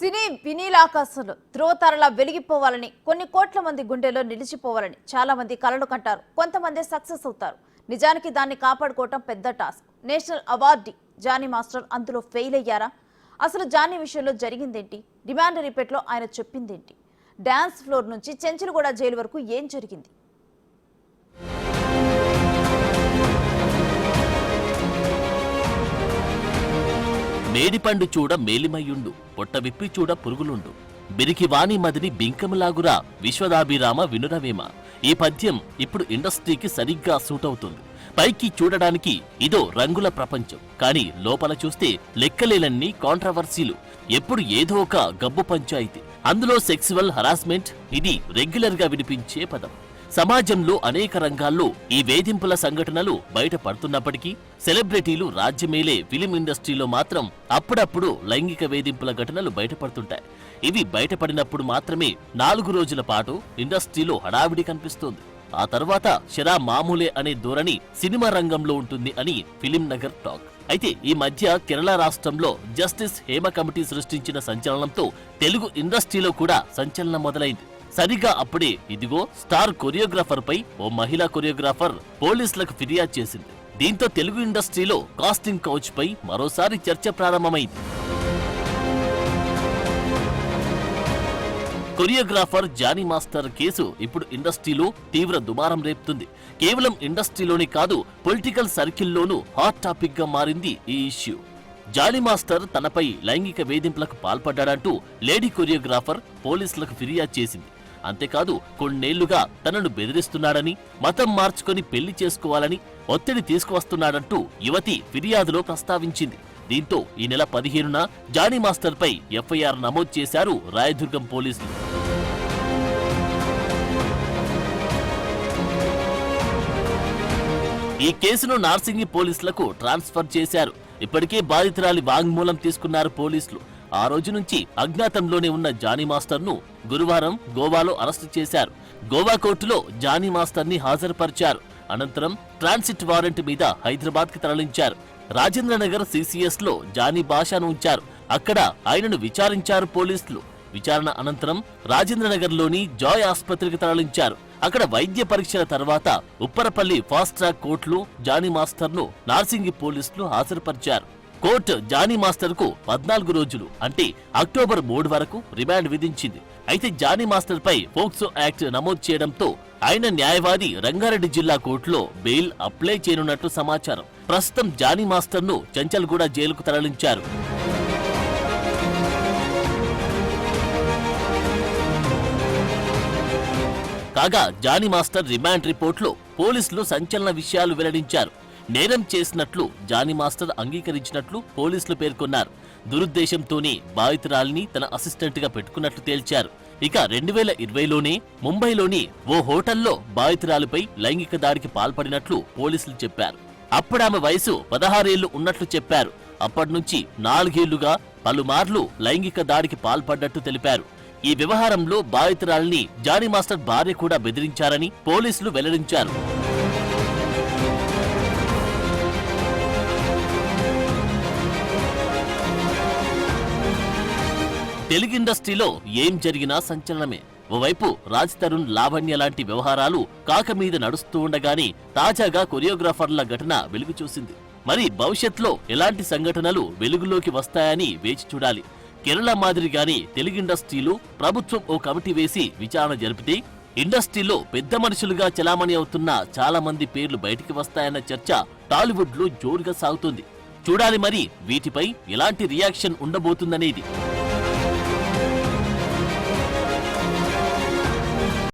సినీ వినీలాకాశంలో ధ్రువతారలా వెలిగిపోవాలని కొన్ని కోట్ల మంది గుండెలో నిలిచిపోవాలని చాలా మంది కలలు కంటారు. కొంతమంది సక్సెస్ అవుతారు. నిజానికి దాన్ని కాపాడుకోవటం పెద్ద task. National award Jani master అందులో ఫెయిల్ అయ్యారా? అసలు జానీ విషయంలో జరిగిందేంటి? డిమాండ్ రిపేట్లో ఆయన చెప్పిందేంటి? డ్యాన్స్ ఫ్లోర్ నుంచి చెంచులగూడ జైలు వరకు ఏం జరిగింది? మేడిపండు చూడ మేలిమయ్యుండు పొట్టవిప్పి చూడ పురుగులుండు. బిరికివాణి మదిని బింకములాగురా విశ్వదాభిరామ వినురవేమ. ఈ పద్యం ఇప్పుడు ఇండస్ట్రీకి సరిగ్గా సూట్ అవుతుంది పైకి చూడడానికి ఇదో రంగుల ప్రపంచం. కానీ లోపల చూస్తే లెక్కలేనన్ని కాంట్రవర్సీలు. ఎప్పుడు ఏదో ఒక గబ్బు పంచాయితీ. అందులో సెక్సువల్ హరాస్మెంట్ ఇది రెగ్యులర్గా వినిపించే పదం. సమాజంలో అనేక రంగాల్లో ఈ వేధింపుల సంఘటనలు బయటపడుతున్నప్పటికీ సెలబ్రిటీలు రాజ్యమేలే ఫిలిం ఇండస్ట్రీలో మాత్రం అప్పుడప్పుడు లైంగిక వేధింపుల ఘటనలు బయటపడుతుంటాయి. ఇవి బయటపడినప్పుడు మాత్రమే నాలుగు రోజుల పాటు ఇండస్ట్రీలో హడావిడి కనిపిస్తోంది. ఆ తర్వాత షరా మామూలే అనే ధోరణి సినిమా రంగంలో ఉంటుంది అని ఫిలిం నగర్ టాక్. అయితే ఈ మధ్య కేరళ రాష్ట్రంలో జస్టిస్ హేమ కమిటీ సృష్టించిన సంచలనంతో తెలుగు ఇండస్ట్రీలో కూడా సంచలనం మొదలైంది. సరిగా అప్పుడే ఇదిగో స్టార్ కొరియోగ్రాఫర్ పై ఓ మహిళా కొరియోగ్రాఫర్ పోలీసులకు ఫిర్యాదు చేసింది. దీంతో తెలుగు ఇండస్ట్రీలో కాస్టింగ్ కౌచ్ పై మరోసారి చర్చ ప్రారంభమైంది. కొరియోగ్రాఫర్ జానీ మాస్టర్ కేసు ఇప్పుడు ఇండస్ట్రీలో తీవ్ర దుమారం రేపుతుంది. కేవలం ఇండస్ట్రీలోనే కాదు పొలిటికల్ సర్కిల్లోనూ హాట్ టాపిక్గా మారింది ఈ ఇష్యూ. జానీ మాస్టర్ తనపై లైంగిక వేధింపులకు పాల్పడ్డాడంటూ లేడీ కొరియోగ్రాఫర్ పోలీసులకు ఫిర్యాదు చేసింది. అంతేకాదు కొన్నేళ్ళుగా తనను బెదిరిస్తున్నాడని మతం మార్చుకొని పెళ్ళి చేసుకోవాలని ఒత్తిడి తీసుకువస్తున్నాడంటూ యువతి ఫిర్యాదులో ప్రస్తావించింది. దీంతో ఈ నెల పదిహేనున జానీ మాస్టర్ పై ఎఫ్ఐఆర్ నమోదు చేశారు రాయదుర్గం పోలీసులు. ఈ కేసును నార్సింగి పోలీసులకు ట్రాన్స్ఫర్ చేశారు. ఇప్పటికే బాధితురాలి వాంగ్మూలం తీసుకున్నారు పోలీసులు. ఆ రోజు నుంచి అజ్ఞాతంలోనే ఉన్న జానీ మాస్టర్ను గురువారం గోవాలో అరెస్టు చేశారు. గోవా కోర్టులో జానీ మాస్టర్ని హాజరుపరిచారు. అనంతరం ట్రాన్సిట్ వారెంట్ మీద హైదరాబాద్కి తరలించారు. రాజేంద్రనగర్ సిసిఎస్లో జానీ భాషను ఉంచారు. అక్కడ ఆయనను విచారించారు పోలీసులు. విచారణ అనంతరం రాజేంద్రనగర్లోని జాయ్ ఆసుపత్రికి తరలించారు. అక్కడ వైద్య పరీక్షల తర్వాత ఉప్పరపల్లి ఫాస్ట్ ట్రాక్ కోర్టులో జానీ మాస్టర్ను నార్సింగి పోలీసులు హాజరుపరిచారు. కోర్టు జానీ మాస్టర్కు పద్నాలుగు రోజులు అంటే అక్టోబర్ మూడు వరకు రిమాండ్ విధించింది. అయితే జానీ మాస్టర్ పై ఫోక్సో యాక్ట్ నమోదు చేయడంతో ఆయన న్యాయవాది రంగారెడ్డి జిల్లా కోర్టులో బెయిల్ అప్లై చేయనున్నట్లు సమాచారం. ప్రస్తుతం జానీ మాస్టర్ను చంచల్గూడ జైలుకు తరలించారు. కాగా జానీ మాస్టర్ రిమాండ్ రిపోర్ట్లో పోలీసులు సంచలన విషయాలు వెల్లడించారు. నేరం చేసినట్లు జానీ మాస్టర్ అంగీకరించినట్లు పోలీసులు పేర్కొన్నారు. దురుద్దేశంతోనే బాధితురాలిని తన అసిస్టెంట్గా పెట్టుకున్నట్లు తేల్చారు. ఇక రెండు వేల ఇరవైలోనే ముంబైలోని ఓ హోటల్లో బాధితురాలిపై లైంగిక దాడికి పాల్పడినట్లు పోలీసులు చెప్పారు. అప్పుడామె వయసు పదహారేళ్ళు ఉన్నట్లు చెప్పారు. అప్పటినుంచి నాలుగేళ్ళుగా పలుమార్లు లైంగిక దాడికి పాల్పడ్డట్టు తెలిపారు. ఈ వ్యవహారంలో బాధితురాలిని జానీ మాస్టర్ భార్య కూడా బెదిరించారని పోలీసులు వెల్లడించారు. తెలుగు ఇండస్ట్రీలో ఏం జరిగినా సంచలనమే. ఓవైపు రాజ్ తరుణ్ లావణ్య లాంటి వ్యవహారాలు కాక మీద నడుస్తూ ఉండగానే తాజాగా కొరియోగ్రాఫర్ల ఘటన వెలుగు చూసింది. మరి భవిష్యత్తులో ఎలాంటి సంఘటనలు వెలుగులోకి వస్తాయని వేచి చూడాలి. కేరళ మాదిరిగానే తెలుగు ఇండస్ట్రీలో ప్రభుత్వం ఓ కమిటీ వేసి విచారణ జరిపితే ఇండస్ట్రీలో పెద్ద మనుషులుగా చలామణి అవుతున్న చాలా మంది పేర్లు బయటికి వస్తాయన్న చర్చ టాలీవుడ్లో జోరుగా సాగుతుంది. చూడాలి మరి వీటిపై ఎలాంటి రియాక్షన్ ఉండబోతుందనేది.